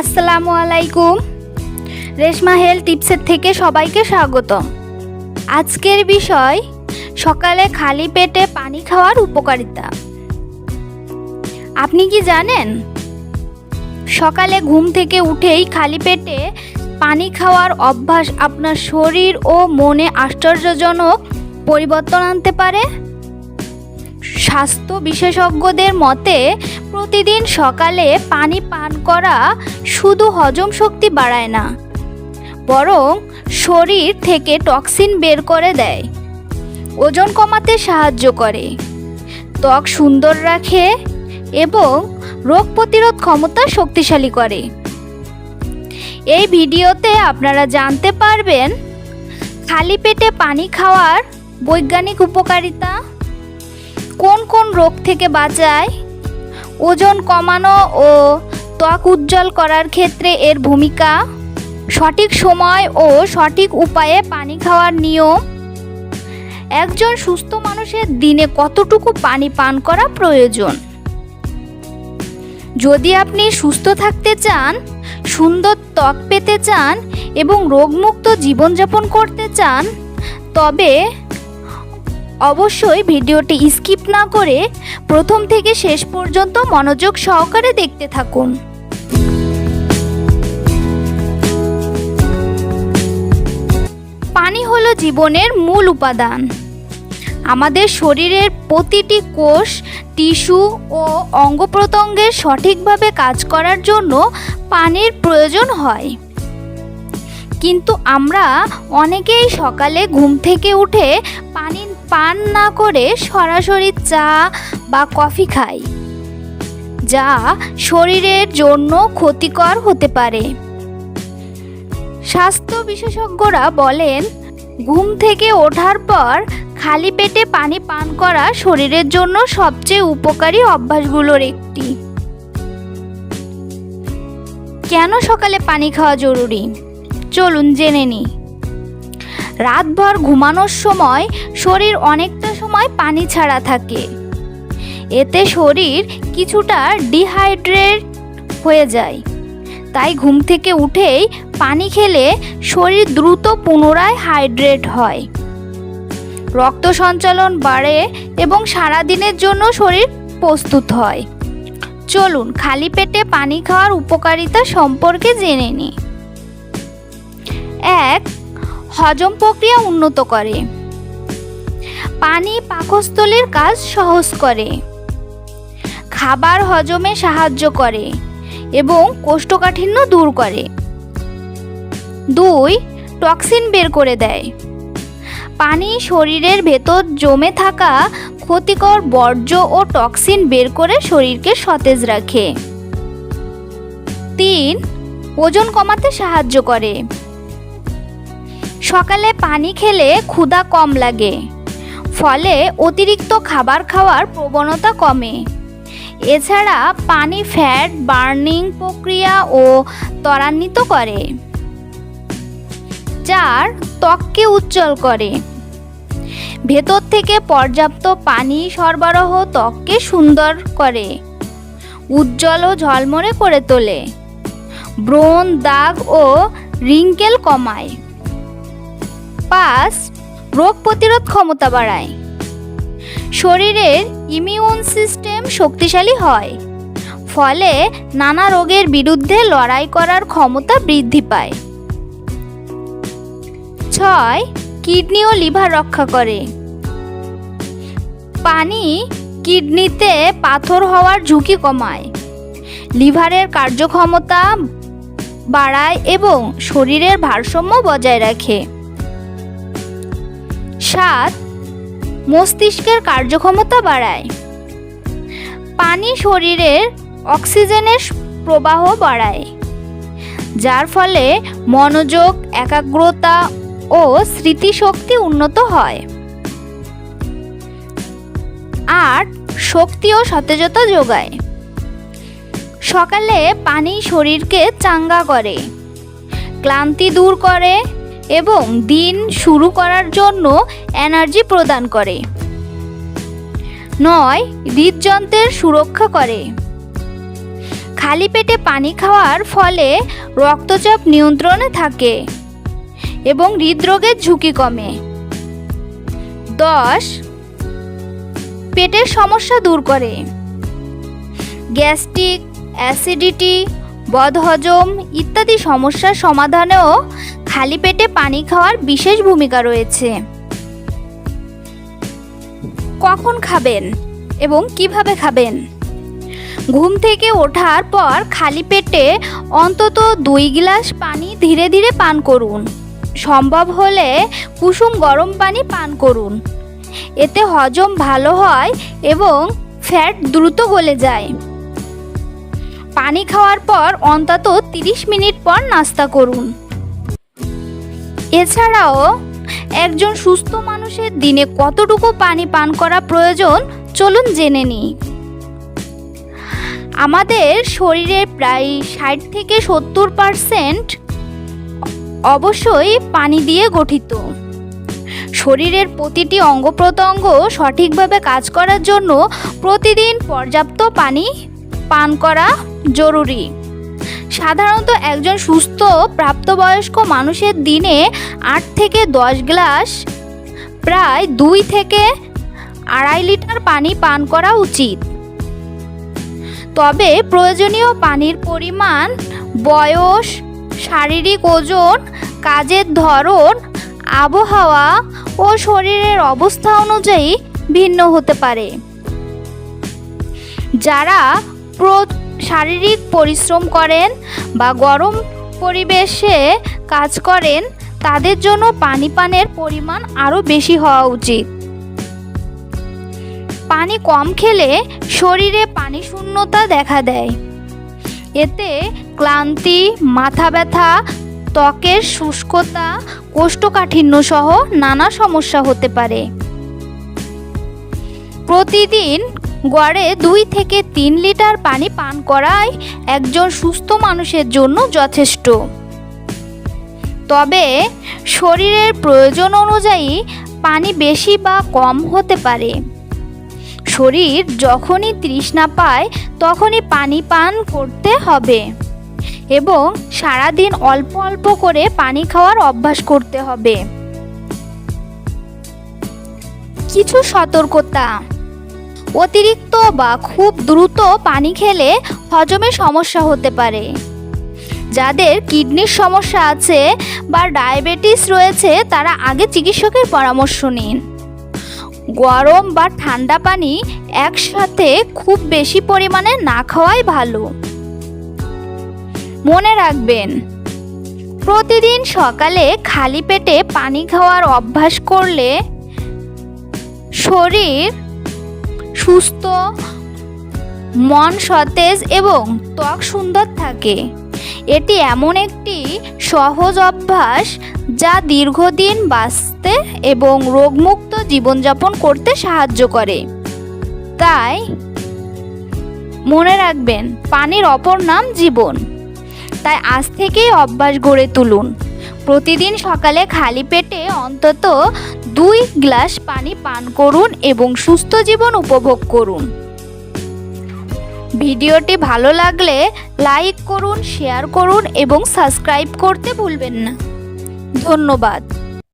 আসসালামু আলাইকুম। রেশমা হেলথ টিপসের থেকে সবাইকে স্বাগত আজকের বিষয়, সকালে খালি পেটে পানি খাওয়ার উপকারিতা। আপনি কি জানেন? সকালে ঘুম থেকে উঠেই খালি পেটে পানি খাওয়ার অভ্যাস আপনার শরীর ও মনে আশ্চর্যজনক পরিবর্তন আনতে পারে? স্বাস্থ্য বিশেষজ্ঞদের মতে প্রতিদিন সকালে পানি পান করা শুধু হজম শক্তি বাড়ায় না, বরং শরীর থেকে টক্সিন বের করে দেয়, ওজন কমাতে সাহায্য করে, ত্বক সুন্দর রাখে এবং রোগ প্রতিরোধ ক্ষমতা শক্তিশালী করে। এই ভিডিওতে আপনারা জানতে পারবেন, খালি পেটে পানি খাওয়ার বৈজ্ঞানিক উপকারিতা, কোন কোন রোগ থেকে বাঁচায় ওজন কমানো ও ত্বক উজ্জ্বল করার ক্ষেত্রে এর ভূমিকা। সঠিক সময় ও সঠিক উপায়ে পানি খাওয়ার নিয়ম। একজন সুস্থ মানুষের দিনে কতটুকু পানি পান করা প্রয়োজন? যদি আপনি সুস্থ থাকতে চান, সুন্দর ত্বক পেতে চান এবং রোগমুক্ত জীবনযাপন করতে চান, তবে অবশ্যই ভিডিওটি স্কিপ না করে প্রথম থেকে শেষ পর্যন্ত মনোযোগ সহকারে দেখতে থাকুন। পানি হলো জীবনের মূল উপাদান। আমাদের শরীরের প্রতিটি কোষ, টিস্যু ও অঙ্গ প্রত্যঙ্গের সঠিকভাবে কাজ করার জন্য পানির প্রয়োজন হয়। কিন্তু আমরা অনেকেই সকালে ঘুম থেকে উঠে পানি পান না করে সরাসরি চা বা কফি খাই, যা শরীরের জন্য ক্ষতিকর হতে পারে। স্বাস্থ্য বিশেষজ্ঞরা বলেন, ঘুম থেকে ওঠার পর খালি পেটে পানি পান করা শরীরের জন্য সবচেয়ে উপকারী অভ্যাসগুলোর একটি। কেন সকালে পানি খাওয়া জরুরি? চলুন জেনে নিই। রাতভর ঘুমানোর সময় শরীর অনেকটা সময় পানি ছাড়া থাকে। এতে শরীর কিছুটা ডিহাইড্রেট হয়ে যায়। তাই ঘুম থেকে উঠেই পানি খেলে শরীর দ্রুত পুনরায় হাইড্রেট হয়। রক্ত সঞ্চালন বাড়ে এবং সারাদিনের জন্য শরীর প্রস্তুত হয়। চলুন খালি পেটে পানি খাওয়ার উপকারিতা সম্পর্কে জেনে নিই। এক হজম প্রক্রিয়া উন্নত করে। পানি পাকস্থলীর কাজ সহজ করে। খাবার হজমে সাহায্য করে এবং কোষ্ঠকাঠিন্য দূর করে। দুই, টক্সিন বের করে দেয়। পানি শরীরের ভেতর জমে থাকা ক্ষতিকর বর্জ্য ও টক্সিন বের করে শরীরকে সতেজ রাখে। তিন, ওজন কমাতে সাহায্য করে। সকালে পানি খেলে ক্ষুধা কম লাগে। ফলে অতিরিক্ত খাবার খাওয়ার প্রবণতা কমে। এছাড়া পানি ফ্যাট, বার্নিং প্রক্রিয়া ও ত্বরান্বিত করে চার ত্বককে উজ্জ্বল করে। ভেতর থেকে পর্যাপ্ত পানি সরবরাহ ত্বককে সুন্দর করে, উজ্জ্বল ও ঝলমলে করে তোলে। ব্রণ, দাগ ও রিঙ্কেল কমায়। পাঁচ রোগ প্রতিরোধ ক্ষমতা বাড়ায়। শরীরের ইমিউন সিস্টেম শক্তিশালী হয়, ফলে নানা রোগের বিরুদ্ধে লড়াই করার ক্ষমতা বৃদ্ধি পায়। ছয় কিডনি ও লিভার রক্ষা করে। পানি কিডনিতে পাথর হওয়ার ঝুঁকি কমায় লিভারের কার্যক্ষমতা বাড়ায় এবং শরীরের ভারসাম্য বজায় রাখে। সাত মস্তিষ্কের কার্যক্ষমতা বাড়ায়। পানি শরীরের অক্সিজেনের প্রবাহ বাড়ায়, যার ফলে মনোযোগ, একাগ্রতা ও স্মৃতিশক্তি উন্নত হয়। আট শক্তি ও সতেজতা যোগায়। সকালে পানি শরীরকে চাঙ্গা করে, ক্লান্তি দূর করে এবং দিন শুরু করার জন্য এনার্জি প্রদান করে। নয়, হৃদযন্ত্রের সুরক্ষা করে। খালি পেটে পানি খাওয়ার ফলে রক্তচাপ নিয়ন্ত্রণে থাকে এবং হৃদরোগের ঝুঁকি কমে। দশ, পেটের সমস্যা দূর করে। গ্যাস্ট্রিক, অ্যাসিডিটি, বদহজম ইত্যাদি সমস্যার সমাধানেও খালি পেটে পানি খাওয়ার বিশেষ ভূমিকা রয়েছে। কখন খাবেন এবং কীভাবে খাবেন? ঘুম থেকে ওঠার পর খালি পেটে অন্তত দুই গ্লাস পানি ধীরে ধীরে পান করুন। সম্ভব হলে কুসুম গরম পানি পান করুন। এতে হজম ভালো হয় এবং ফ্যাট দ্রুত গলে যায়। পানি খাওয়ার পর অন্তত 30 মিনিট পর নাস্তা করুন। এছাড়াও, একজন সুস্থ মানুষের দিনে কতটুকু পানি পান করা প্রয়োজন, চলুন জেনে নিই। আমাদের শরীরের প্রায় ষাট থেকে সত্তর পারসেন্ট অবশ্যই পানি দিয়ে গঠিত। শরীরের প্রতিটি অঙ্গ প্রত্যঙ্গ সঠিকভাবে কাজ করার জন্য প্রতিদিন পর্যাপ্ত পানি পান করা জরুরি। সাধারণত একজন সুস্থ, প্রাপ্তবয়স্ক মানুষের দিনে আট থেকে দশ গ্লাস, প্রায় দুই থেকে আড়াই লিটার পানি পান করা উচিত। তবে প্রয়োজনীয় পানির পরিমাণ, বয়স, শারীরিক ওজন, কাজের ধরন, আবহাওয়া ও শরীরের অবস্থা অনুযায়ী ভিন্ন হতে পারে। যারা শারীরিক পরিশ্রম করেন বা গরম পরিবেশে কাজ করেন, তাদের জন্য পানি পানের পরিমাণ আরও বেশি হওয়া উচিত। পানি কম খেলে শরীরে পানি শূন্যতা দেখা দেয়। এতে ক্লান্তি, মাথা ব্যথা, ত্বকের শুষ্কতা কোষ্ঠকাঠিন্য সহ নানা সমস্যা হতে পারে। প্রতিদিন গড়ে দুই থেকে তিন লিটার পানি পান করাই একজন সুস্থ মানুষের জন্য যথেষ্ট। তবে শরীরের প্রয়োজন অনুযায়ী পানি বেশি বা কম হতে পারে। শরীর যখনই তৃষ্ণা পায়, তখনই পানি পান করতে হবে এবং সারাদিন অল্প অল্প করে পানি খাওয়ার অভ্যাস করতে হবে। কিছু সতর্কতা। অতিরিক্ত বা খুব দ্রুত পানি খেলে হজমে সমস্যা হতে পারে। যাদের কিডনির সমস্যা আছে বা ডায়াবেটিস রয়েছে, তারা আগে চিকিৎসকের পরামর্শ নিন। গরম বা ঠান্ডা পানি একসাথে খুব বেশি পরিমাণে না খাওয়াই ভালো। মনে রাখবেন, প্রতিদিন সকালে খালি পেটে পানি খাওয়ার অভ্যাস করলে শরীর সুস্থ, মন সতেজ এবং ত্বক সুন্দর থাকে। এটি এমন একটি সহজ অভ্যাস যা দীর্ঘদিন বাঁচতে এবং রোগমুক্ত জীবনযাপন করতে সাহায্য করে। তাই মনে রাখবেন, পানির অপর নাম জীবন। তাই আজ থেকেই অভ্যাস গড়ে তুলুন। প্রতিদিন সকালে খালি পেটে অন্তত দুই গ্লাস পানি পান করুন এবং সুস্থ জীবন উপভোগ করুন। ভিডিওটি ভালো লাগলে লাইক করুন, শেয়ার করুন এবং সাবস্ক্রাইব করতে ভুলবেন না। ধন্যবাদ।